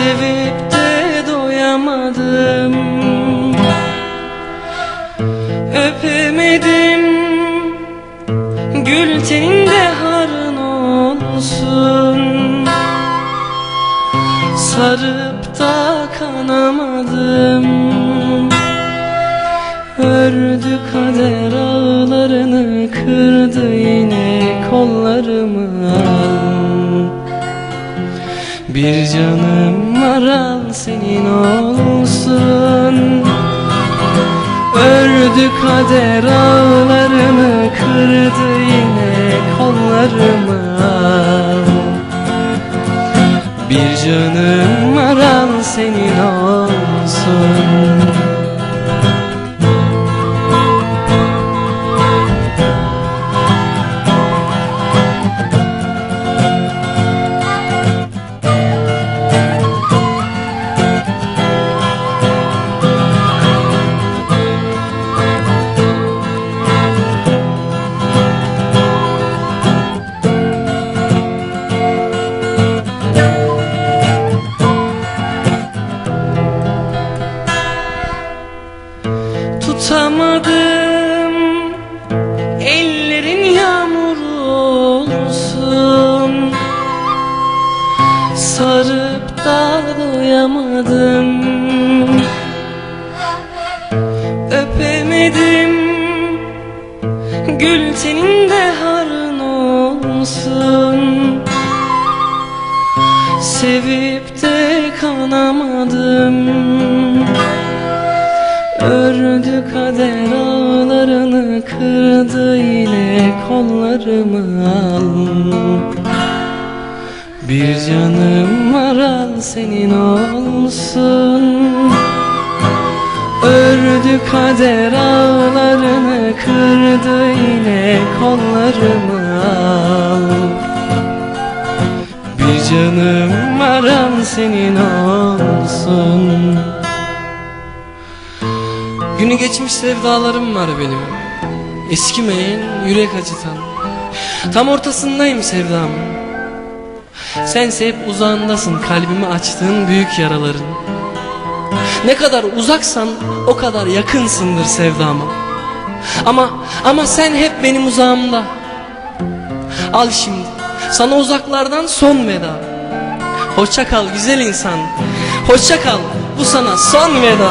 sevip de doyamadım. Öpemedim. Gül teninde harın olsun. Sarıp da kanamadım. Ördü kader ağlarını kırdı yine kollarımı. Bir canım var al senin olsun. Ördü kader ağlarını Kırdı yine kollarımı. Al Bir canım var al senin olsun Tutamadım. Ellerin yağmur olsun. Sarıp da doyamadım. Öpemedim. Gül teninde harın olsun. Sevip de kanamadım Ördü kader ağlarını Kırdı yine kollarımı. Al Bir canım var al senin olsun. Ördü kader ağlarını Kırdı yine kollarımı. Al Bir canım var al senin olsun Günü geçmiş sevdalarım var benim. Eskimeyen yürek acıtan. Tam ortasındayım sevdam. Sense hep uzağındasın kalbimi açtığın büyük yaraların. Ne kadar uzaksan o kadar yakınsındır sevdama. Ama ama sen hep benim uzağımda. Al şimdi sana uzaklardan son veda. Hoşça kal güzel insan. Hoşça kal bu sana son veda